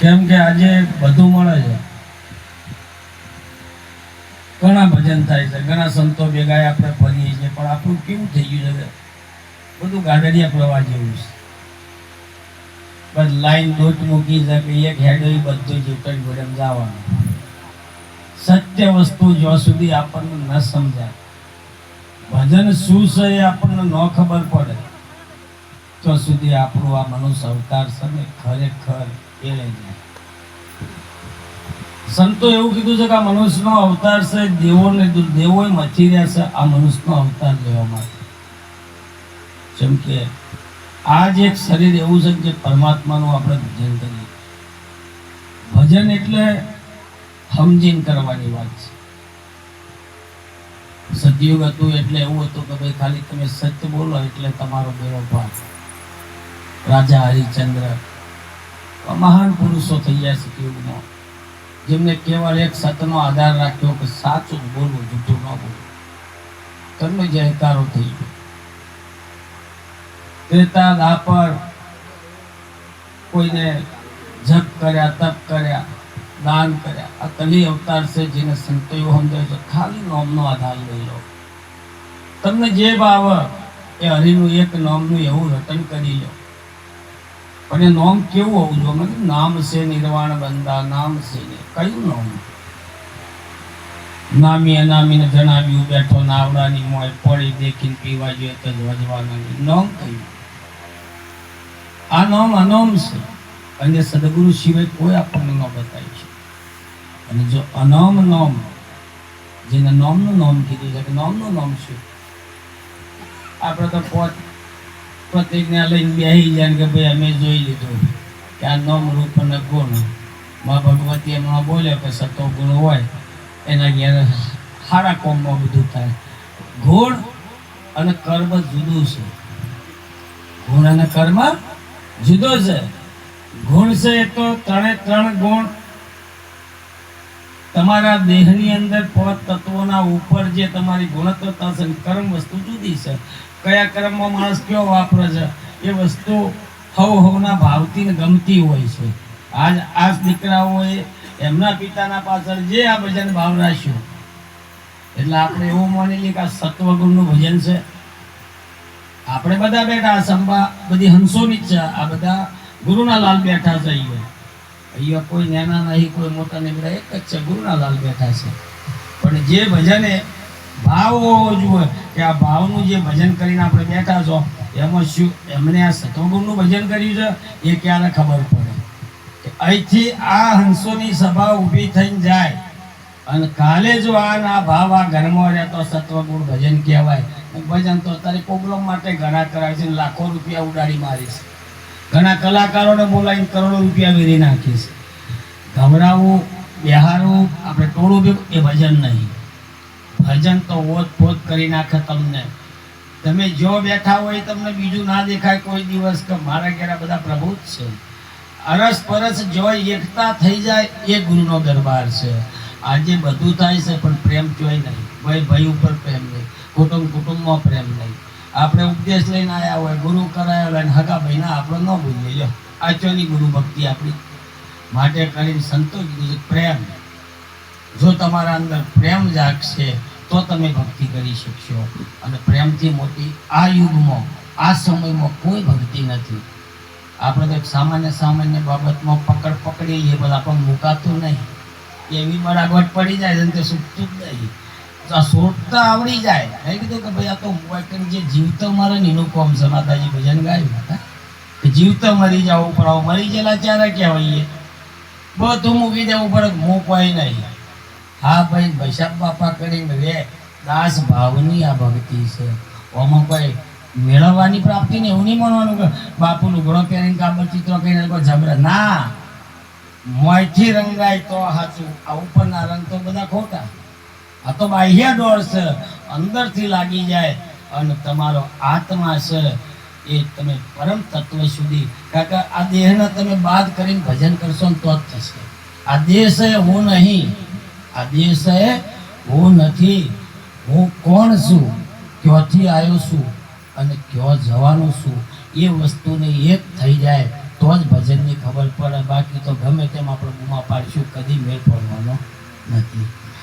કેમ કે આજે બધું મળે છે. ઘણા ભજન થાય છે, ઘણા સંતો ભેગા આપણે ફરીએ છીએ, પણ આપણું કેવું થઈ ગયું છે બધું ગાડરિયા પ્રવાહ જેવું છે. બસ લાઈન દોટ મૂકી છે કે એક હેડો બધું જ ઉતરી ઘોડે જવાનું. સત્ય વસ્તુ જ્યાં સુધી આપણને ન સમજાય. ભજન શું છે એ આપણને ન ખબર પડે. તો સુધી આપણું આ મનુષ્ય અવતાર ને ખરેખર એળે જાય. સંતો એવું કીધું છે કે આ મનુષ્યનો અવતાર છે, દેવોને દેવોએ મચી રહ્યા છે, આ મનુષ્યનો અવતાર લેવા માટે. જેમ કે આ જ એક શરીર એવું છે જે પરમાત્માનું આપણે ભજન કરીએ. ભજન એટલે સમજીન કરવાની વાત છે. સતયુગ હતું એટલે એવું હતું કે ભાઈ ખાલી તમે સત્ય બોલો એટલે તમારો બેરો પાર રાજા હરિચંદ્ર મહાન પુરુષો થઈ ગયા કેવું જેમને કેવળ એક સતનો આધાર રાખ્યો કે સાચું જ બોલવું, જૂઠું ન બોલવું. તમને જયકારો થઈ ગયો. ત્રેતા દાપર કોઈને જપ કર્યા, તપ કર્યા, દાન કર્યા. આ કલી અવતાર છે જેને સંતો એવો સમજાય છે. ખાલી નોમનો આધાર લઈ લો. તમને જે ભાવ એ હરિનું એક નોમનું એવું રટન કરી લો. પણ એ નોમ કેવું હોવું જોઈએ? મને નામ છે નિર્વાણ બંધા, નામ છે કયું નોમ? નામી અનામીને જણાવ્યું, બેઠો નાવડાની મોય પડી દેખીને પીવા જોઈએ તો જ વજવાના નોમ કયું? આ નોમ અનોમ છે. અને સદગુરુ સિવાય કોઈ આપણને ન બતાવી છે. અને જો અનોમ નોમ, જેને નોમનું નોમ કીધું છે કે નોમનું નોમ શું? આપણે તો પોત પ્રતિજ્ઞા લઈને બેસી જાય કે ભાઈ અમે જોઈ લીધું કે આ નોમ રૂપ અને ગુણ. મા ભગવતી એમાં બોલ્યો કે સતો ગુણ હોય, એના ઘેર સારા કોમમાં બધું થાય. ગુણ અને કર્મ જુદું છે. ગુણ અને કર્મ જુદો છે. ગુણ છે એ તો ત્રણે ત્રણ ગુણ તમારા દેહની અંદર પાંચ તત્વોના ઉપર જે તમારી ગુણત્વતા છે કર્મ વસ્તુ જુદી છે. કયા કર્મમાં માણસ કયો વાપરે છે? એ વસ્તુ હવ હવના ભાવથી ને ગમતી હોય છે. આજ આજ દીકરાઓએ એમના પિતાના પાછળ જે આ ભજન ભાવ રાખ્યો. એટલે આપણે એવું માની લઈએ કે આ સત્વગુણનું ભજન છે. આપણે બધા બેઠા સંભા, બધી હંસોની જ છે. આ બધા ગુરુના લાલ બેઠા છે અહીંયા કોઈ નાના નહીં, કોઈ મોટા નહીં એક જ છે ગુરુના લાલ બેઠા છે. પણ જે ભજને ભાવ હોવો જોઈએ કે આ ભાવનું જે ભજન કરીને આપણે બેઠા છો, એમાં શું એમને આ સત્વગુણનું ભજન કર્યું છે, એ ક્યારે ખબર પડે? કે અહીંથી આ હંસોની સભા ઊભી થઈને જાય. અને કાલે જો આ ના ભાવ આ ઘરમાં રહે તો સત્વગુણ ભજન કહેવાય. ભજન તો અત્યારે પ્રોબ્લમ માટે ઘણા કરાવે છે, લાખો રૂપિયા ઉડાડી મારી છે. ઘણા કલાકારોને બોલાવીને કરોડો રૂપિયા વેરી નાખે છે. ગભરાવું બિહારવું આપણે ટોળું ભેગું, એ ભજન નહીં. ભજન તો ઓત પોત કરી નાખે તમને. તમે જો બેઠા હોય તમને બીજું ના દેખાય કોઈ દિવસ કે મારા ઘેરા બધા પ્રભુ જ છે. અરસ પરસ જો એકતા થઈ જાય એ ગુરુનો દરબાર છે. આજે બધું થાય છે પણ પ્રેમ જોઈ નહીં. ભાઈ ભાઈ ઉપર પ્રેમ નહીં. કુટુંબ કુટુંબમાં પ્રેમ નહીં. આપણે ઉપદેશ લઈને આવ્યા હોય, ગુરુ કરાયો હોય અને હગા ભાઈના આપણે ન ભૂલીએ જો આચોની ગુરુ ભક્તિ આપણી. માટે કરીને સંતો કીધું પ્રેમ. જો તમારા અંદર પ્રેમ જાગશે, તો તમે ભક્તિ કરી શકશો. અને પ્રેમથી મોટી આ યુગમાં, આ સમયમાં કોઈ ભક્તિ નથી. આપણે તો સામાન્ય સામાન્ય બાબતમાં પકડ પકડી લઈએ પણ આપણને મુકાતું નહીં. એવી બરાબર પડી જાય ને તે સુખતું જ નહીં. સોટતા આવડી જાય. મેં કીધું કે ભાઈ આ તો કરીને જે જીવતો મરે ને એનું કોમ સમાતાજી ભજન ગાયું હતા. કે જીવતો મરી જાવ પડે હવે મરી ગયેલા ત્યારે કહેવાય બધું મૂકી દેવું પડે મૂકવાય નહીં. હા ભાઈ ભૈસાબ બાપા કરીને રે, દાસ ભાવની આ ભક્તિ છે. ઓમાં કોઈ મેળવવાની પ્રાપ્તિ ને એવું નહીં માનવાનું કે બાપુ લુગડો પહેરીને કાબર ચિત્રો કરીને કોઈ ઝબરા ના. મોયથી રંગાય તો સાચું, આ ઉપરના રંગ તો બધા ખોટા. આ તો બાહ્ય દોડ છે. અંદરથી લાગી જાય અને તમારો આત્મા છે એ તમે પરમ તત્વ સુધી. કારણ કે આ દેહને તમે બાદ કરીને ભજન કરશો ને તો જ થશે. આ દેહ છે હું નહીં. આ દેહ હું નથી. હું કોણ છું? ક્યાંથી આવ્યો છું? અને ક્યાં જવાનું છું? એ વસ્તુને એક થઈ જાય જાય તો જ ભજનની ખબર પડે. બાકી તો ગમે તેમ આપણે બૂમા પાડીશું. કદી મેળ પડવાનો નથી.